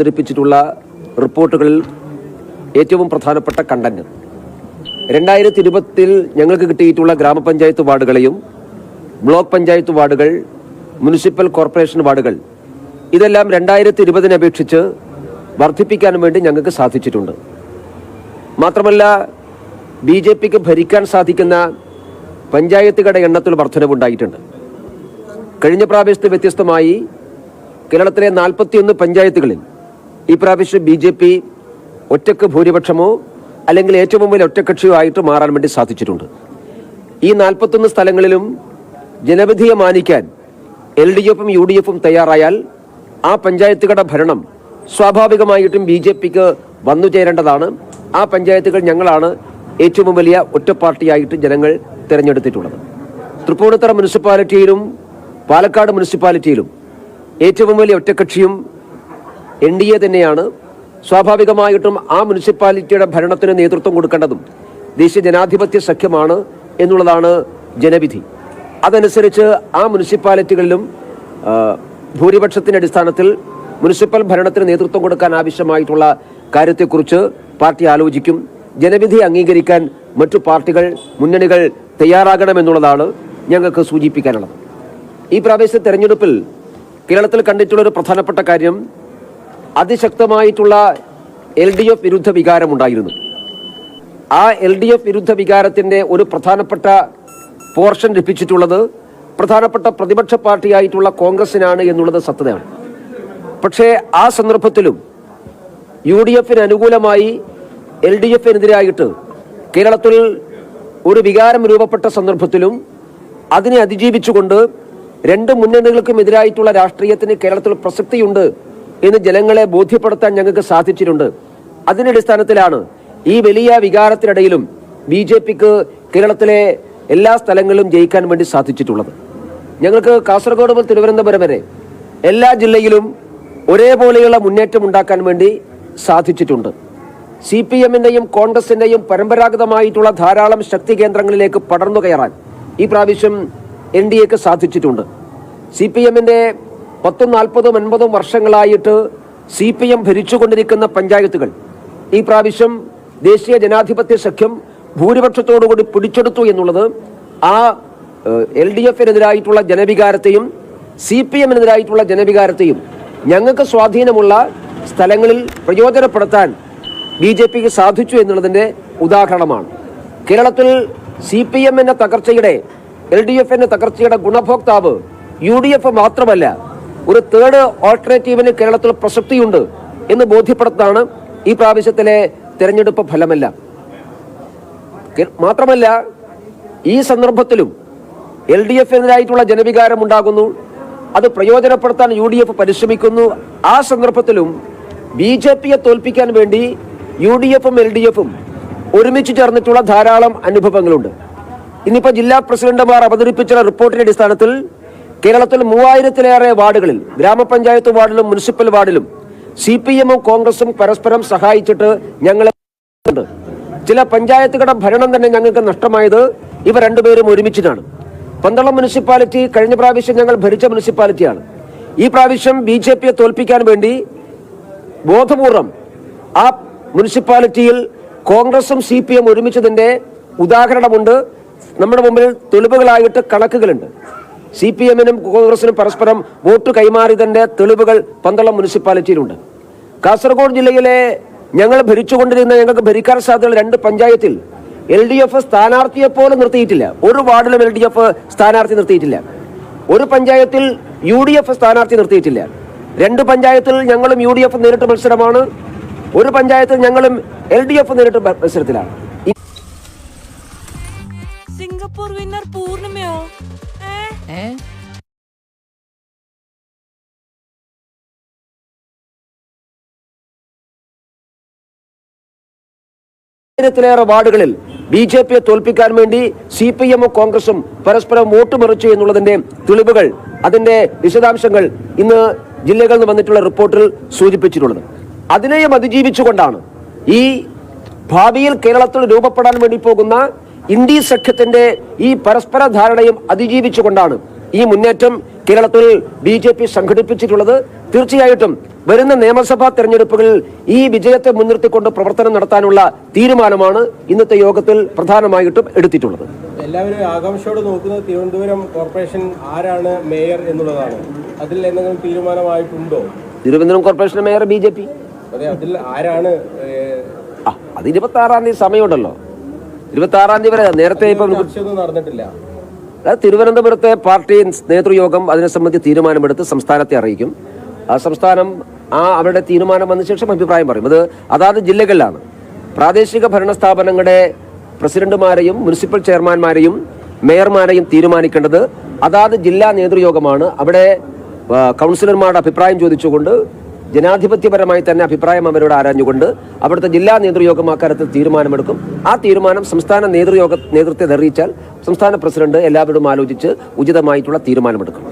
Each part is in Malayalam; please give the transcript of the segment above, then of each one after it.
അവതരിപ്പിച്ചിട്ടുള്ള റിപ്പോർട്ടുകളിൽ ഏറ്റവും പ്രധാനപ്പെട്ട കണ്ടന്റ്. രണ്ടായിരത്തി ഇരുപത്തിൽ ഞങ്ങൾക്ക് കിട്ടിയിട്ടുള്ള ഗ്രാമപഞ്ചായത്ത് വാർഡുകളെയും ബ്ലോക്ക് പഞ്ചായത്ത് വാർഡുകൾ മുനിസിപ്പൽ കോർപ്പറേഷൻ വാർഡുകൾ ഇതെല്ലാം രണ്ടായിരത്തി ഇരുപതിനെ അപേക്ഷിച്ച് വർദ്ധിപ്പിക്കാൻ വേണ്ടി ഞങ്ങൾക്ക് സാധിച്ചിട്ടുണ്ട്. മാത്രമല്ല ബി ജെ പിക്ക് ഭരിക്കാൻ സാധിക്കുന്ന പഞ്ചായത്തുകളുടെ എണ്ണത്തിൽ വർധനവുണ്ടായിട്ടുണ്ട്. കഴിഞ്ഞ പ്രാവശ്യത്തെ വ്യത്യസ്തമായി കേരളത്തിലെ നാൽപ്പത്തിയൊന്ന് പഞ്ചായത്തുകളിൽ ഈ പ്രാവശ്യം ബി ജെ പി ഒറ്റയ്ക്ക് ഭൂരിപക്ഷമോ അല്ലെങ്കിൽ ഏറ്റവും വലിയ ഒറ്റക്കക്ഷിയോ ആയിട്ട് മാറാൻ വേണ്ടി സാധിച്ചിട്ടുണ്ട്. ഈ നാൽപ്പത്തൊന്ന് സ്ഥലങ്ങളിലും ജനവിധിയെ മാനിക്കാൻ എൽ ഡി എഫും യു ഡി എഫും തയ്യാറായാൽ ആ പഞ്ചായത്തുകളുടെ ഭരണം സ്വാഭാവികമായിട്ടും ബി ജെ പിക്ക് വന്നു ചേരേണ്ടതാണ്. ആ പഞ്ചായത്തുകൾ ഞങ്ങളാണ് ഏറ്റവും വലിയ ഒറ്റ പാർട്ടിയായിട്ട് ജനങ്ങൾ തിരഞ്ഞെടുത്തിട്ടുള്ളത്. തൃപ്പൂണിത്തറ മുനിസിപ്പാലിറ്റിയിലും പാലക്കാട് മുനിസിപ്പാലിറ്റിയിലും ഏറ്റവും വലിയ ഒറ്റക്കക്ഷിയും എൻ ഡി എ തന്നെയാണ്. സ്വാഭാവികമായിട്ടും ആ മുനിസിപ്പാലിറ്റിയുടെ ഭരണത്തിന് നേതൃത്വം കൊടുക്കേണ്ടതും ദേശീയ ജനാധിപത്യ സഖ്യമാണ് എന്നുള്ളതാണ് ജനവിധി. അതനുസരിച്ച് ആ മുനിസിപ്പാലിറ്റികളിലും ഭൂരിപക്ഷത്തിന്റെ അടിസ്ഥാനത്തിൽ മുനിസിപ്പൽ ഭരണത്തിന് നേതൃത്വം കൊടുക്കാൻ ആവശ്യമായിട്ടുള്ള കാര്യത്തെക്കുറിച്ച് പാർട്ടി ആലോചിക്കും. ജനവിധി അംഗീകരിക്കാൻ മറ്റു പാർട്ടികൾ മുന്നണികൾ തയ്യാറാകണമെന്നുള്ളതാണ് ഞങ്ങൾക്ക് സൂചിപ്പിക്കാനുള്ളത്. ഈ പ്രാദേശിക തെരഞ്ഞെടുപ്പിൽ കേരളത്തിൽ കണ്ടിട്ടുള്ള ഒരു പ്രധാനപ്പെട്ട കാര്യം അതിശക്തമായിട്ടുള്ള എൽ ഡി എഫ് വിരുദ്ധ വികാരമുണ്ടായിരുന്നു. ആ എൽ ഡി എഫ് വിരുദ്ധ വികാരത്തിന്റെ ഒരു പ്രധാനപ്പെട്ട പോർഷൻ ലഭിച്ചിട്ടുള്ളത് പ്രധാനപ്പെട്ട പ്രതിപക്ഷ പാർട്ടിയായിട്ടുള്ള കോൺഗ്രസിനാണ് എന്നുള്ളത് സത്യതയാണ്. പക്ഷേ ആ സന്ദർഭത്തിലും യു ഡി എഫിന് അനുകൂലമായി എൽ ഡി എഫിനെതിരായിട്ട് കേരളത്തിൽ ഒരു വികാരം രൂപപ്പെട്ട സന്ദർഭത്തിലും അതിനെ അതിജീവിച്ചുകൊണ്ട് രണ്ട് മുന്നണികൾക്കും എതിരായിട്ടുള്ള രാഷ്ട്രീയത്തിന് കേരളത്തിൽ പ്രസക്തിയുണ്ട് എന്ന് ജനങ്ങളെ ബോധ്യപ്പെടുത്താൻ ഞങ്ങൾക്ക് സാധിച്ചിട്ടുണ്ട്. അതിന്റെ അടിസ്ഥാനത്തിലാണ് ഈ വലിയ വികാരത്തിനിടയിലും ബി ജെ പിക്ക് കേരളത്തിലെ എല്ലാ സ്ഥലങ്ങളിലും ജയിക്കാൻ വേണ്ടി സാധിച്ചിട്ടുള്ളത്. ഞങ്ങൾക്ക് കാസർഗോഡ് മുതൽ തിരുവനന്തപുരം വരെ എല്ലാ ജില്ലയിലും ഒരേപോലെയുള്ള മുന്നേറ്റം ഉണ്ടാക്കാൻ വേണ്ടി സാധിച്ചിട്ടുണ്ട്. സി പി എമ്മിന്റെയും കോൺഗ്രസിന്റെയും പരമ്പരാഗതമായിട്ടുള്ള ധാരാളം ശക്തി കേന്ദ്രങ്ങളിലേക്ക് പടർന്നു കയറാൻ ഈ പ്രാവശ്യം എൻ ഡി എക്ക് സാധിച്ചിട്ടുണ്ട്. സി പി എമ്മിന്റെ പത്തും നാൽപ്പതും അൻപതും വർഷങ്ങളായിട്ട് സി പി എം ഭരിച്ചുകൊണ്ടിരിക്കുന്ന പഞ്ചായത്തുകൾ. ഈ പ്രാവശ്യം ദേശീയ ജനാധിപത്യ സഖ്യം ഭൂരിപക്ഷത്തോടുകൂടി പിടിച്ചെടുത്തു എന്നുള്ളത് ആ എൽ ഡി എഫിനെതിരായിട്ടുള്ള ജനവികാരത്തെയും സി പി എമ്മിനെതിരായിട്ടുള്ള ജനവികാരത്തെയും ഞങ്ങൾക്ക് സ്വാധീനമുള്ള സ്ഥലങ്ങളിൽ പ്രയോജനപ്പെടുത്താൻ ബി ജെ പിക്ക് സാധിച്ചു എന്നുള്ളതിന്റെ ഉദാഹരണമാണ്. കേരളത്തിൽ സി പി എമ്മിന്റെ തകർച്ചയുടെ എൽ ഡി എഫിന്റെ തകർച്ചയുടെ ഗുണഭോക്താവ് യു ഡി എഫ് മാത്രമല്ല ഒരു തേർഡ് ഓൾട്ടർനേറ്റീവിന് കേരളത്തിൽ പ്രസക്തിയുണ്ട് എന്ന് ബോധ്യപ്പെടുത്താണ് ഈ പ്രാവശ്യത്തിലെ തെരഞ്ഞെടുപ്പ് ഫലമല്ല. മാത്രമല്ല ഈ സന്ദർഭത്തിലും എൽ ഡി എഫിനെതിരായിട്ടുള്ള ജനവികാരം ഉണ്ടാകുന്നു. അത് പ്രയോജനപ്പെടുത്താൻ യു ഡി എഫ് പരിശ്രമിക്കുന്നു. ആ സന്ദർഭത്തിലും ബി ജെ പിയെ തോൽപ്പിക്കാൻ വേണ്ടി യു ഡി എഫും എൽ ഡി എഫും ഒരുമിച്ച് ചേർന്നിട്ടുള്ള ധാരാളം അനുഭവങ്ങളുണ്ട്. ഇന്നിപ്പോൾ ജില്ലാ പ്രസിഡന്റുമാർ അവതരിപ്പിച്ച റിപ്പോർട്ടിന്റെ അടിസ്ഥാനത്തിൽ കേരളത്തിൽ മൂവായിരത്തിലേറെ വാർഡുകളിൽ ഗ്രാമപഞ്ചായത്ത് വാർഡിലും മുനിസിപ്പൽ വാർഡിലും സി പി എമ്മും കോൺഗ്രസും പരസ്പരം സഹായിച്ചിട്ട് ഞങ്ങളെ ചില പഞ്ചായത്തുകളുടെ ഭരണം തന്നെ ഞങ്ങൾക്ക് നഷ്ടമായത് ഇവ രണ്ടുപേരും ഒരുമിച്ചിട്ടാണ്. പന്തളം മുനിസിപ്പാലിറ്റി കഴിഞ്ഞ പ്രാവശ്യം ഞങ്ങൾ ഭരിച്ച മുനിസിപ്പാലിറ്റിയാണ്. ഈ പ്രാവശ്യം ബി ജെ പിയെ തോൽപ്പിക്കാൻ വേണ്ടി ബോധപൂർവം ആ മുനിസിപ്പാലിറ്റിയിൽ കോൺഗ്രസും സി പി എം ഒരുമിച്ചതിന്റെ ഉദാഹരണമുണ്ട്. നമ്മുടെ മുമ്പിൽ തെളിവുകളായിട്ട് കണക്കുകളുണ്ട്. സി പി എമ്മിനും കോൺഗ്രസിനും പരസ്പരം വോട്ട് കൈമാറിയതിന്റെ തെളിവുകൾ പന്തളം മുനിസിപ്പാലിറ്റിയിലുണ്ട്. കാസർഗോഡ് ജില്ലയിലെ ഞങ്ങൾ ഭരിച്ചുകൊണ്ടിരുന്ന ഞങ്ങൾക്ക് ഭരിക്കാൻ സാധ്യതയുള്ള രണ്ട് പഞ്ചായത്തിൽ എൽ ഡി എഫ് സ്ഥാനാർത്ഥിയെ പോലും നിർത്തിയിട്ടില്ല. ഒരു വാർഡിലും എൽ ഡി എഫ് സ്ഥാനാർത്ഥി നിർത്തിയിട്ടില്ല. ഒരു പഞ്ചായത്തിൽ യു ഡി എഫ് സ്ഥാനാർത്ഥി നിർത്തിയിട്ടില്ല. രണ്ട് പഞ്ചായത്തിൽ ഞങ്ങളും യു ഡി എഫ് നേരിട്ട് മത്സരമാണ്. ഒരു പഞ്ചായത്തിൽ ഞങ്ങളും എൽ ഡി എഫ് നേരിട്ട് മത്സരത്തിലാണ്. സിംഗപ്പൂർ വിന്നർ പൂർണിമയോ ഏ ആയിരത്തിലേറെ വാർഡുകളിൽ ബി ജെ പിയെ തോൽപ്പിക്കാൻ വേണ്ടി സി പി എമ്മും കോൺഗ്രസും പരസ്പരം വോട്ട് മറിച്ചു എന്നുള്ളതിന്റെ തെളിവുകൾ അതിന്റെ വിശദാംശങ്ങൾ ഇന്ന് ജില്ലകളിൽ നിന്ന് വന്നിട്ടുള്ള റിപ്പോർട്ടിൽ സൂചിപ്പിച്ചിട്ടുള്ളത്. അതിനെയും അതിജീവിച്ചുകൊണ്ടാണ് ഈ ഭാവിയിൽ കേരളത്തിൽ രൂപപ്പെടാൻ വേണ്ടി പോകുന്ന ഇന്ത്യ സഖ്യത്തിന്റെ ഈ പരസ്പര ധാരണയും അതിജീവിച്ചുകൊണ്ടാണ് ഈ മുന്നേറ്റം കേരളത്തിൽ ബി ജെ പി സംഘടിപ്പിച്ചിട്ടുള്ളത്. തീർച്ചയായിട്ടും വരുന്ന നിയമസഭാ തെരഞ്ഞെടുപ്പുകളിൽ ഈ വിജയത്തെ മുൻനിർത്തിക്കൊണ്ട് പ്രവർത്തനം നടത്താനുള്ള തീരുമാനമാണ് ഇന്നത്തെ യോഗത്തിൽ പ്രധാനമായിട്ടും എടുത്തിട്ടുള്ളത്. എല്ലാവരും ആകാംക്ഷയോട് നോക്കുന്നത് തിരുവനന്തപുരം കോർപ്പറേഷൻ ആരാണ് മേയർ എന്നുള്ളതാണ്. അതിൽ എന്തെങ്കിലും തീരുമാനമായിട്ടുണ്ടോ? Thiruvananthapuram corporation mayor B J P. അതെ അതിൽ ആരാണ് അത് ഇരുപത്തി ആറാം തീയതി സമയമുണ്ടല്ലോ. ഇരുപത്തി ആറാം തീയതി വരെ നേരത്തെ ഇപ്പം നടന്നിട്ടില്ല. തിരുവനന്തപുരത്തെ പാർട്ടി നേതൃയോഗം അതിനെ സംബന്ധിച്ച് തീരുമാനമെടുത്ത് സംസ്ഥാനത്തെ അറിയിക്കും. ആ സംസ്ഥാനം ആ അവരുടെ തീരുമാനം വന്ന ശേഷം അഭിപ്രായം പറയും. അത് അതാത് ജില്ലകളിലാണ്. പ്രാദേശിക ഭരണ സ്ഥാപനങ്ങളുടെ പ്രസിഡന്റുമാരെയും മുനിസിപ്പൽ ചെയർമാൻമാരെയും മേയർമാരെയും തീരുമാനിക്കേണ്ടത് അതാത് ജില്ലാ നേതൃയോഗമാണ്. അവിടെ കൗൺസിലർമാരുടെ അഭിപ്രായം ചോദിച്ചുകൊണ്ട് ജനാധിപത്യപരമായി തന്നെ അഭിപ്രായം അവരോട് ആരാഞ്ഞുകൊണ്ട് അവിടുത്തെ ജില്ലാ നേതൃയോഗം അക്കാര്യത്തിൽ തീരുമാനമെടുക്കും. ആ തീരുമാനം സംസ്ഥാന നേതൃയോഗ നേതൃത്വത്തെ അറിയിച്ചാൽ സംസ്ഥാന പ്രസിഡന്റ് എല്ലാവരോടും ആലോചിച്ച് ഉചിതമായിട്ടുള്ള തീരുമാനമെടുക്കും.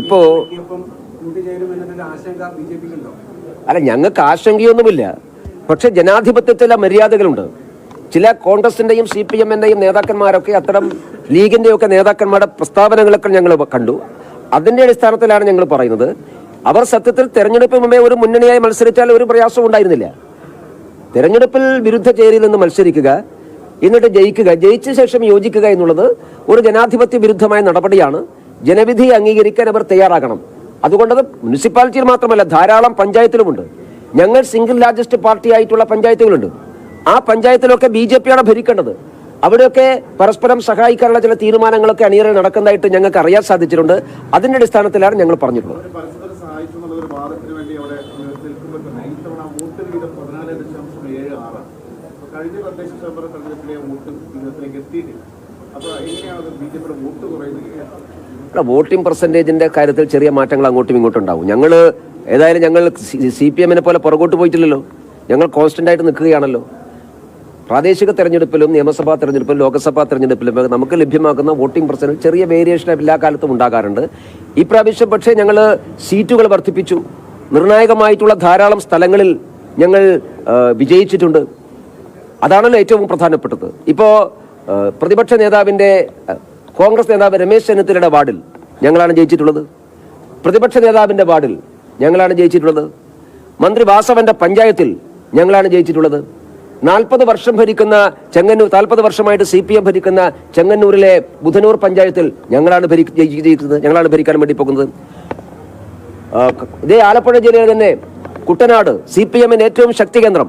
ഇപ്പോ അല്ല ഞങ്ങൾക്ക് ആശങ്കയൊന്നുമില്ല. പക്ഷെ ജനാധിപത്യത്തിലെ മര്യാദകളുണ്ട്. ചില കോൺഗ്രസിന്റെയും സി പി എമ്മിന്റെയും നേതാക്കന്മാരൊക്കെ അത്തരം ലീഗിന്റെയും ഒക്കെ നേതാക്കന്മാരുടെ പ്രസ്താവനകളൊക്കെ ഞങ്ങൾ കണ്ടു. അതിന്റെ അടിസ്ഥാനത്തിലാണ് ഞങ്ങൾ പറയുന്നത്. അവർ സത്യത്തിൽ തെരഞ്ഞെടുപ്പ് മുമ്പേ ഒരു മുന്നണിയായി മത്സരിച്ചാൽ ഒരു പ്രയാസവും ഉണ്ടായിരുന്നില്ല. തെരഞ്ഞെടുപ്പിൽ വിരുദ്ധ ചേരിയിൽ നിന്ന് മത്സരിക്കുക എന്നിട്ട് ജയിക്കുക ജയിച്ച ശേഷം യോജിക്കുക എന്നുള്ളത് ഒരു ജനാധിപത്യ വിരുദ്ധമായ നടപടിയാണ്. ജനവിധി അംഗീകരിക്കാൻ അവർ തയ്യാറാകണം. അതുകൊണ്ടത് മുനിസിപ്പാലിറ്റിയിൽ മാത്രമല്ല ധാരാളം പഞ്ചായത്തിലുമുണ്ട്. ഞങ്ങൾ സിംഗിൾ ലാർജസ്റ്റ് പാർട്ടി ആയിട്ടുള്ള പഞ്ചായത്തുകളുണ്ട്. ആ പഞ്ചായത്തിലൊക്കെ ബി ജെ പിയാണ് ഭരിക്കേണ്ടത്. അവിടെയൊക്കെ പരസ്പരം സഹായിക്കാനുള്ള ചില തീരുമാനങ്ങളൊക്കെ അണിയറയിൽ നടക്കുന്നതായിട്ട് ഞങ്ങൾക്ക് അറിയാൻ സാധിച്ചിട്ടുണ്ട്. അതിന്റെ അടിസ്ഥാനത്തിലാണ് ഞങ്ങൾ പറഞ്ഞിട്ടുള്ളത്. ഇത്തവണ വോട്ട് വീതം പതിനാല് ദശാംശം ഏഴ് ആറാണ് അപ്പൊ കഴിഞ്ഞ തദ്ദേശ സ്വയംഭരണ തെരഞ്ഞെടുപ്പിലെ വോട്ട് വിഹിതത്തിലേക്ക് എത്തിയിട്ടില്ല. അപ്പൊ എങ്ങനെയാണ് ബി ജെ പിയുടെ വോട്ട് കുറയുന്നത്? വോട്ടിംഗ് പെർസെന്റേജിന്റെ കാര്യത്തിൽ ചെറിയ മാറ്റങ്ങൾ അങ്ങോട്ടും ഇങ്ങോട്ടും ഉണ്ടാവും. ഞങ്ങൾ ഏതായാലും ഞങ്ങൾ സി പി എമ്മിനെ പോലെ പുറകോട്ട് പോയിട്ടില്ലല്ലോ. ഞങ്ങൾ കോൺസ്റ്റന്റ് ആയിട്ട് നിൽക്കുകയാണല്ലോ. പ്രാദേശിക തെരഞ്ഞെടുപ്പിലും നിയമസഭാ തെരഞ്ഞെടുപ്പിലും ലോക്സഭാ തെരഞ്ഞെടുപ്പിലും നമുക്ക് ലഭ്യമാക്കുന്ന വോട്ടിംഗ് പെർസെന്റേജ് ചെറിയ വേരിയേഷൻ എല്ലാ കാലത്തും ഉണ്ടാകാറുണ്ട്. ഈ പ്രാവശ്യം പക്ഷേ ഞങ്ങൾ സീറ്റുകൾ വർദ്ധിപ്പിച്ചു. നിർണായകമായിട്ടുള്ള ധാരാളം സ്ഥലങ്ങളിൽ ഞങ്ങൾ വിജയിച്ചിട്ടുണ്ട്. അതാണല്ലോ ഏറ്റവും പ്രധാനപ്പെട്ടത്. ഇപ്പോൾ പ്രതിപക്ഷ നേതാവിന്റെ കോൺഗ്രസ് നേതാവ് രമേശ് ചെന്നിത്തലയുടെ വാർഡിൽ ഞങ്ങളാണ് ജയിച്ചിട്ടുള്ളത്. പ്രതിപക്ഷ നേതാവിന്റെ വാർഡിൽ ഞങ്ങളാണ് ജയിച്ചിട്ടുള്ളത്. മന്ത്രി വാസവന്റെ പഞ്ചായത്തിൽ ഞങ്ങളാണ് ജയിച്ചിട്ടുള്ളത്. നാൽപ്പത് വർഷം ഭരിക്കുന്ന ചെങ്ങന്നൂർ നാൽപ്പത് വർഷമായിട്ട് സി പി എം ഭരിക്കുന്ന ചെങ്ങന്നൂരിലെ ബുധനൂർ പഞ്ചായത്തിൽ ഞങ്ങളാണ് ജയിക്കുന്നത് ഞങ്ങളാണ് ഭരിക്കാൻ വേണ്ടി പോകുന്നത്. ഇതേ ആലപ്പുഴ ജില്ലയിൽ തന്നെ കുട്ടനാട് സി പി എമ്മിന് ഏറ്റവും ശക്തി കേന്ദ്രം.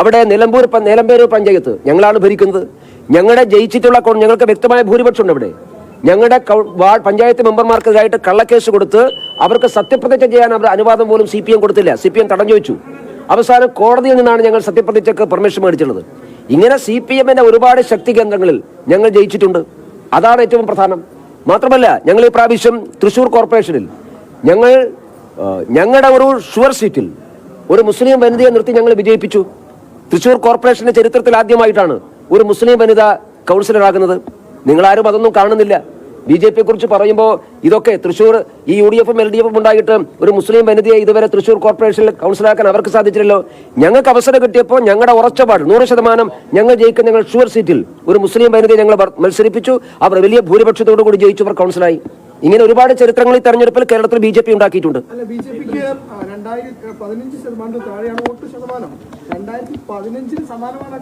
അവിടെ നിലമ്പൂർ നിലമ്പേരൂർ പഞ്ചായത്ത് ഞങ്ങളാണ് ഭരിക്കുന്നത്. ഞങ്ങളുടെ ജയിച്ചിട്ടുള്ള ഞങ്ങൾക്ക് വ്യക്തമായ ഭൂരിപക്ഷം ഉണ്ട് ഇവിടെ ഞങ്ങളുടെ വാർഡ് പഞ്ചായത്ത് മെമ്പർമാർക്കെതിരായിട്ട് കള്ളക്കേസ് കൊടുത്ത് അവർക്ക് സത്യപ്രതിജ്ഞ ചെയ്യാൻ അവർ അനുവാദം പോലും സി പി എം കൊടുത്തില്ല. സി പി എം തടഞ്ഞു വെച്ചു. അവസാനം കോടതിയിൽ നിന്നാണ് ഞങ്ങൾ സത്യപ്രതിജ്ഞക്ക് പെർമിഷൻ മേടിച്ചിട്ടുള്ളത്? ഇങ്ങനെ സി പി എമ്മിന്റെ ഒരുപാട് ശക്തി കേന്ദ്രങ്ങളിൽ ഞങ്ങൾ ജയിച്ചിട്ടുണ്ട്. അതാണ് ഏറ്റവും പ്രധാനം. മാത്രമല്ല ഞങ്ങൾ ഈ പ്രാവശ്യം തൃശൂർ കോർപ്പറേഷനിൽ ഞങ്ങൾ ഞങ്ങളുടെ ഒരു ഷുവർ സീറ്റിൽ ഒരു മുസ്ലിം വനിതയെ നിർത്തി ഞങ്ങൾ വിജയിപ്പിച്ചു. തൃശൂർ കോർപ്പറേഷന്റെ ചരിത്രത്തിൽ ആദ്യമായിട്ടാണ് ഒരു മുസ്ലിം വനിത കൗൺസിലറാകുന്നത്. നിങ്ങളാരും അതൊന്നും കാണുന്നില്ല. ബി ജെ പിയെ കുറിച്ച് പറയുമ്പോൾ ഇതൊക്കെ തൃശൂർ ഈ യു ഡി എഫും എൽ ഡി എഫും ഉണ്ടായിട്ട് ഒരു മുസ്ലിം വനിതയെ ഇതുവരെ തൃശൂർ കോർപ്പറേഷനിൽ കൗൺസിലാക്കാൻ അവർക്ക് സാധിച്ചില്ലല്ലോ. ഞങ്ങൾക്ക് അവസരം കിട്ടിയപ്പോൾ ഞങ്ങളുടെ ഉറച്ചപാട് നൂറ് ശതമാനം ഞങ്ങൾ ജയിക്കുന്ന ഞങ്ങൾ ഷുവർ സീറ്റിൽ ഒരു മുസ്ലിം വനിതയെ ഞങ്ങൾ മത്സരിപ്പിച്ചു. അവർ വലിയ ഭൂരിപക്ഷത്തോടു കൂടി ജയിച്ചു അവർ കൗൺസിലായി. ഇങ്ങനെ ഒരുപാട് ചരിത്രങ്ങൾ ഈ തെരഞ്ഞെടുപ്പിൽ കേരളത്തിൽ ബി ജെ പി ഉണ്ടാക്കിയിട്ടുണ്ട്.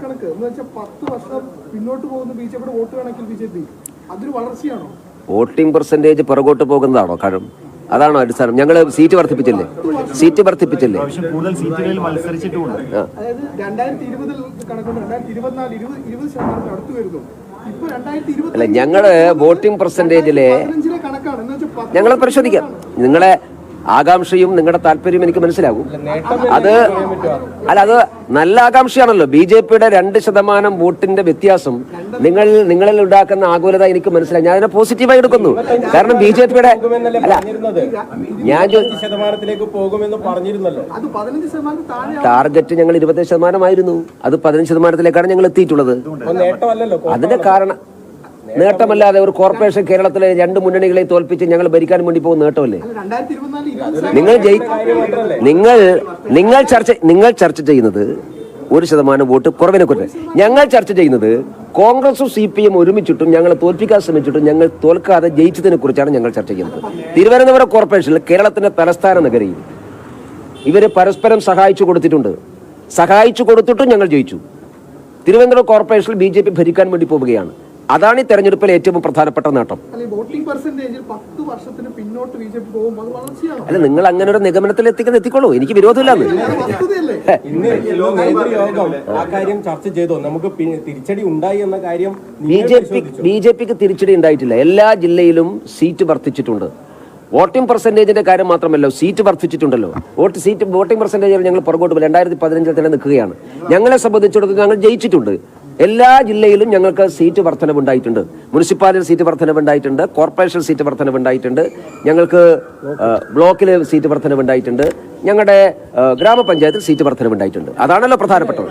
കണക്ക്. എന്ന് വെച്ചാൽ പത്ത് വർഷം പിന്നോട്ട് പോകുന്ന വോട്ട് അതൊരു വളർച്ചയാണോ? വോട്ടിംഗ് പെർസെന്റേജ് പുറകോട്ട് പോകുന്നതാണോ കാരണം അതാണോ അടിസ്ഥാനം? ഞങ്ങൾ സീറ്റ് വർദ്ധിപ്പിച്ചില്ലേ? സീറ്റ് വർദ്ധിപ്പിച്ചില്ലേ? അല്ല ഞങ്ങൾ വോട്ടിംഗ് പെർസെന്റേജിലെ ഞങ്ങളെ പരിശോധിക്കാം. നിങ്ങളെ ആകാംക്ഷയും നിങ്ങളുടെ താല്പര്യവും എനിക്ക് മനസ്സിലാകും. അത് അല്ല അത് നല്ല ആകാംക്ഷയാണല്ലോ. ബി ജെ പിയുടെ രണ്ട് ശതമാനം വോട്ടിന്റെ വ്യത്യാസം നിങ്ങൾ നിങ്ങളിൽ ഉണ്ടാക്കുന്ന ആകുലത എനിക്ക് മനസ്സിലായി. ഞാൻ അതിനെ പോസിറ്റീവായി എടുക്കുന്നു. കാരണം ബി ജെ പിയുടെ അല്ല പറഞ്ഞിരുന്നത്? ഞാൻ ടാർഗറ്റ് ഞങ്ങൾ ഇരുപത് ശതമാനമായിരുന്നു. അത് പതിനഞ്ച് ശതമാനത്തിലേക്കാണ് ഞങ്ങൾ എത്തിയിട്ടുള്ളത്. അതിന്റെ കാരണം നേട്ടമല്ലാതെ ഒരു കോർപ്പറേഷൻ കേരളത്തിലെ രണ്ട് മുന്നണികളെ തോൽപ്പിച്ച് ഞങ്ങൾ ഭരിക്കാൻ വേണ്ടി പോകുന്ന നേട്ടമല്ലേ? നിങ്ങൾ ജയി നിങ്ങൾ നിങ്ങൾ ചർച്ച നിങ്ങൾ ചർച്ച ചെയ്യുന്നത് ഒരു ശതമാനം വോട്ട് കുറവിനെ കുറിച്ച്. ഞങ്ങൾ ചർച്ച ചെയ്യുന്നത് കോൺഗ്രസും സി പി എം ഒരുമിച്ചിട്ടും ഞങ്ങൾ തോൽപ്പിക്കാൻ ശ്രമിച്ചിട്ടും ഞങ്ങൾ തോൽക്കാതെ ജയിച്ചതിനെ കുറിച്ചാണ് ഞങ്ങൾ ചർച്ച ചെയ്യുന്നത്. തിരുവനന്തപുരം കോർപ്പറേഷനിൽ കേരളത്തിന്റെ തലസ്ഥാന നഗരിയിൽ ഇവർ പരസ്പരം സഹായിച്ചു കൊടുത്തിട്ടുണ്ട്. സഹായിച്ചു കൊടുത്തിട്ടും ഞങ്ങൾ ജയിച്ചു. തിരുവനന്തപുരം കോർപ്പറേഷനിൽ ബി ജെ പി ഭരിക്കാൻ വേണ്ടി പോവുകയാണ്. അതാണ് ഈ തെരഞ്ഞെടുപ്പിലെ ഏറ്റവും പ്രധാനപ്പെട്ട നേട്ടം. അല്ലെ നിങ്ങൾ അങ്ങനെ ഒരു നിഗമനത്തിൽ എത്തിക്കുന്ന എത്തിക്കോളൂ. എനിക്ക് വിരോധമില്ല അത് വസ്തുതയല്ലേ? ഇന്ന് ഇന്ന് നേതൃയോഗം ആ കാര്യം ചർച്ച ചെയ്തോ. നമുക്ക് പി- ഉണ്ടായി എന്ന കാര്യം B J P B J പിക്ക് തിരിച്ചടി ഉണ്ടായിട്ടില്ല. എല്ലാ ജില്ലയിലും സീറ്റ് വർദ്ധിച്ചിട്ടുണ്ട്. വോട്ടിംഗ് പെർസെന്റേജിന്റെ കാര്യം മാത്രമല്ല സീറ്റ് വർദ്ധിച്ചിട്ടുണ്ടല്ലോ. വോട്ട് സീറ്റ് വോട്ടിംഗ് പെർസെന്റേജിൽ ഞങ്ങൾ പുറകോട്ട് പോകും രണ്ടായിരത്തി പതിനഞ്ചിൽ തന്നെ നിൽക്കുകയാണ്. ഞങ്ങളെ സംബന്ധിച്ചിടത്തോളം ഞങ്ങൾ ജയിച്ചിട്ടുണ്ട്. എല്ലാ ജില്ലയിലും ഞങ്ങൾക്ക് സീറ്റ് വർധനവുണ്ടായിട്ടുണ്ട്. മുനിസിപ്പാലിറ്റി സീറ്റ് വർധനവുണ്ടായിട്ടുണ്ട്. കോർപ്പറേഷൻ സീറ്റ് വർധനവുണ്ടായിട്ടുണ്ട്. ഞങ്ങൾക്ക് ബ്ലോക്കിൽ സീറ്റ് വർധനവുണ്ടായിട്ടുണ്ട്. ഞങ്ങളുടെ ഗ്രാമപഞ്ചായത്തിൽ സീറ്റ് വർധനവുണ്ടായിട്ടുണ്ട്. അതാണല്ലോ പ്രധാനപ്പെട്ടത്.